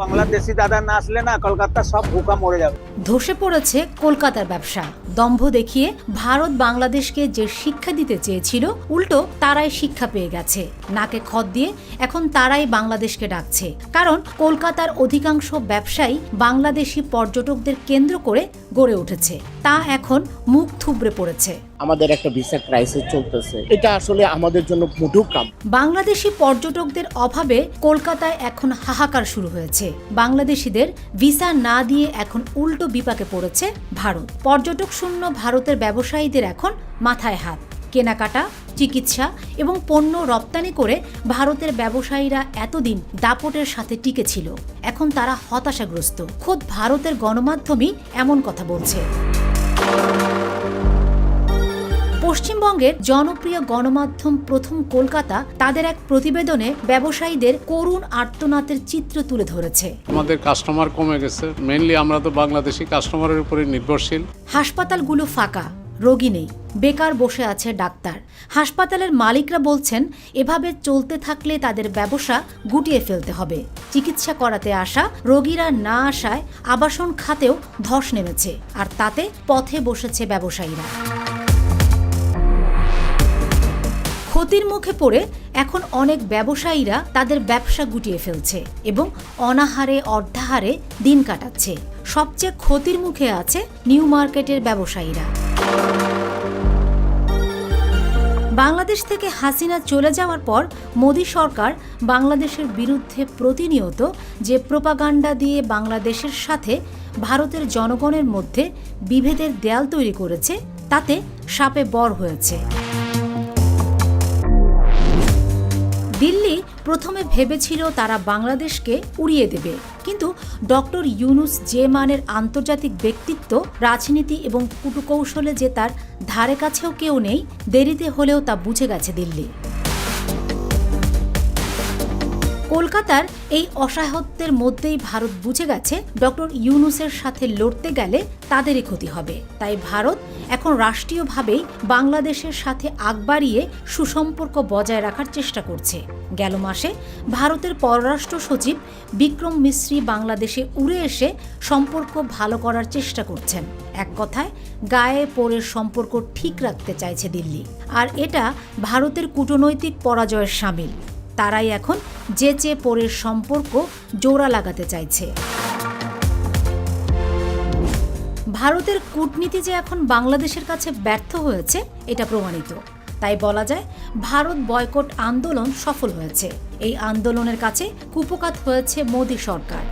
বাংলাদেশি দাদা না আসলে না কলকাতা সব ভুকা মরে যাবে। ধসে পড়েছে কলকাতার ব্যবসা। দম্ভ দেখিয়ে ভারত বাংলাদেশকে যে শিক্ষা দিতে চেয়েছিল, উল্টো তারাই শিক্ষা পেয়ে গেছে। নাকে খত দিয়ে এখন তারাই বাংলাদেশকে ডাকছে। কারণ কলকাতার অধিকাংশ ব্যবসায়ী বাংলাদেশি পর্যটকদের কেন্দ্র করে গড়ে উঠেছে। তা এখন মুখ থুবড়ে পড়েছে। আমাদের একটা ভিসা ক্রাইসিস চলতেছে। এটা আসলে আমাদের জন্য মোটেও কাম। বাংলাদেশি পর্যটকদের অভাবে কলকাতায় এখন হাহাকার শুরু হয়েছে। বাংলাদেশিদের ভিসা না দিয়ে এখন উল্টো বিপাকে পড়েছে ভারত। পর্যটক শূন্য ভারতের ব্যবসায়ীদের এখন মাথায় হাত। কেনাকাটা, চিকিৎসা এবং পণ্য রপ্তানি করে ভারতের ব্যবসায়ীরা এতদিন দাপটের সাথে টিকে ছিল। এখন তারা হতাশাগ্রস্ত। খোদ ভারতের গণমাধ্যমই এমন কথা বলছে। পশ্চিমবঙ্গের জনপ্রিয় গণমাধ্যম প্রথম কলকাতা তাদের এক প্রতিবেদনে ব্যবসায়ীদের করুণ আর্তনাদের চিত্র তুলে ধরেছে। আমাদের কাস্টমার কমে গেছে। মেইনলি আমরা তো বাংলাদেশি কাস্টমারের উপরে নির্ভরশীল। হাসপাতালগুলো ফাঁকা রোগী নেই বেকার বসে আছে ডাক্তার। হাসপাতালের মালিকরা বলছেন এভাবে চলতে থাকলে তাদের ব্যবসা গুটিয়ে ফেলতে হবে। চিকিৎসা করাতে আসা রোগীরা না আসায় আবাসন খাতেও ধস নেমেছে আর তাতে পথে বসেছে ব্যবসায়ীরা। ক্ষতির মুখে পড়ে এখন অনেক ব্যবসায়ীরা তাদের ব্যবসা গুটিয়ে ফেলছে এবং অনাহারে, অর্ধাহারে দিন কাটাচ্ছে। সবচেয়ে ক্ষতির মুখে আছে নিউ মার্কেটের ব্যবসায়ীরা। বাংলাদেশ থেকে হাসিনা চলে যাওয়ার পর মোদী সরকার বাংলাদেশের বিরুদ্ধে প্রতিনিয়ত যে প্রোপাগান্ডা দিয়ে বাংলাদেশের সাথে ভারতের জনগণের মধ্যে বিভেদের দেয়াল তৈরি করেছে, তাতে সাপে বর হয়েছে। দিল্লি প্রথমে ভেবেছিল তারা বাংলাদেশকে উড়িয়ে দেবে। কিন্তু ডক্টর ইউনুস যে মানের আন্তর্জাতিক ব্যক্তিত্ব, রাজনীতি এবং কুটুকৌশলে যে তার ধারে কাছেও কেউ নেই, দেরিতে হলেও তা বুঝে গেছে দিল্লি। কলকাতার এই অসহায়ত্বের মধ্যেই ভারত বুঝে গেছে ডক্টর ইউনুসের সাথে লড়তে গেলে তাদেরই ক্ষতি হবে। তাই ভারত এখন রাষ্ট্রীয়ভাবেই বাংলাদেশের সাথে আগ বাড়িয়ে সুসম্পর্ক বজায় রাখার চেষ্টা করছে। গেল মাসে ভারতের পররাষ্ট্র সচিব বিক্রম মিশ্রি বাংলাদেশে উড়ে এসে সম্পর্ক ভালো করার চেষ্টা করছেন। এক কথায়, গায়ে পরের সম্পর্ক ঠিক রাখতে চাইছে দিল্লি। আর এটা ভারতের কূটনৈতিক পরাজয়ের সামিল। তারাই এখন যেচে পরের সম্পর্ক জোড়া লাগাতে চাইছে। ভারতের কূটনীতি যে এখন বাংলাদেশের কাছে ব্যর্থ হয়েছে, এটা প্রমাণিত। তাই বলা যায়, ভারত বয়কট আন্দোলন সফল হয়েছে। এই আন্দোলনের কাছে কুপকাত হয়েছে মোদী সরকার।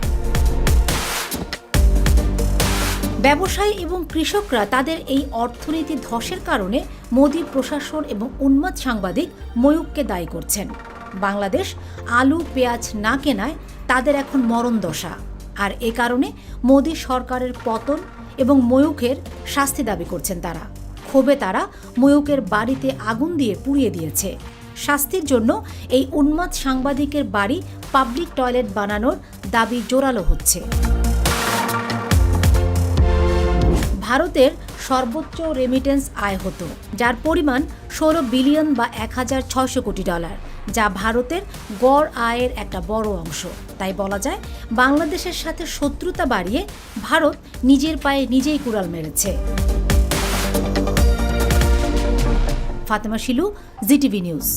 ব্যবসায়ী এবং কৃষকরা তাদের এই অর্থনীতি ধসের কারণে মোদী প্রশাসন এবং উন্মাদ সাংবাদিক ময়ূককে দায়ী করছেন। বাংলাদেশ আলু, পেঁয়াজ না কেনায় তাদের এখন মরণ দশা। আর এ কারণে মোদী সরকারের পতন এবং ময়ূকের শাস্তি দাবি করছেন তারা। ক্ষোভে তারা ময়ূকের বাড়িতে আগুন দিয়ে পুড়িয়ে দিয়েছে। শাস্তির জন্য এই উন্মাদ সাংবাদিকের বাড়ি পাবলিক টয়লেট বানানোর দাবি জোরালো হচ্ছে। ভারতের সর্বোচ্চ রেমিটেন্স আয় হতো, যার পরিমাণ ষোলো বিলিয়ন বা এক হাজার ছয়শো কোটি ডলার। যা ভারতের গড় আয়ের একটা বড় অংশ। তাই বলা যায়, বাংলাদেশের সাথে শত্রুতা বাড়িয়ে ভারত নিজের পায়ে নিজেই কুড়াল মেরেছে। Fatema Shilu, Zee TV news.